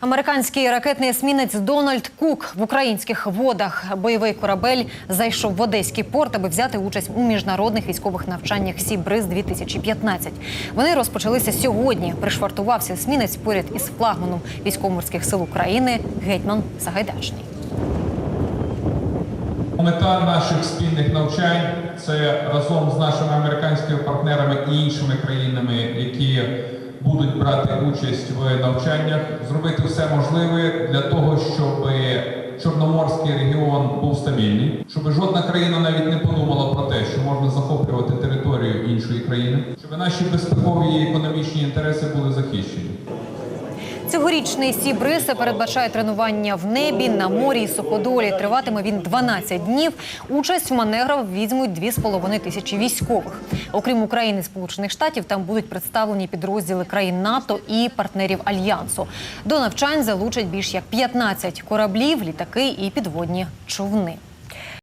Американський ракетний есмінець Дональд Кук в українських водах. Бойовий корабель зайшов в Одеський порт, аби взяти участь у міжнародних військових навчаннях Сібриз 2015 Вони розпочалися сьогодні. Пришвартувався есмінець поряд із флагманом військово-морських сил України гетьман Сагайдачний. Мета наших спільних навчань це разом з нашими американськими партнерами і іншими країнами, які будуть брати участь в навчаннях, зробити все можливе для того, щоб Чорноморський регіон був стабільний, щоб жодна країна навіть не подумала про те, що можна захоплювати територію іншої країни, щоб наші безпекові і економічні інтереси були захищені. Цьогорічний Сібриз передбачає тренування в небі, на морі і суходолі. Триватиме він 12 днів. Участь в маневрах візьмуть 2,5 тисячі військових. Окрім України, і Сполучених Штатів, там будуть представлені підрозділи країн НАТО і партнерів альянсу. До навчань залучать більш як 15 кораблів, літаки і підводні човни.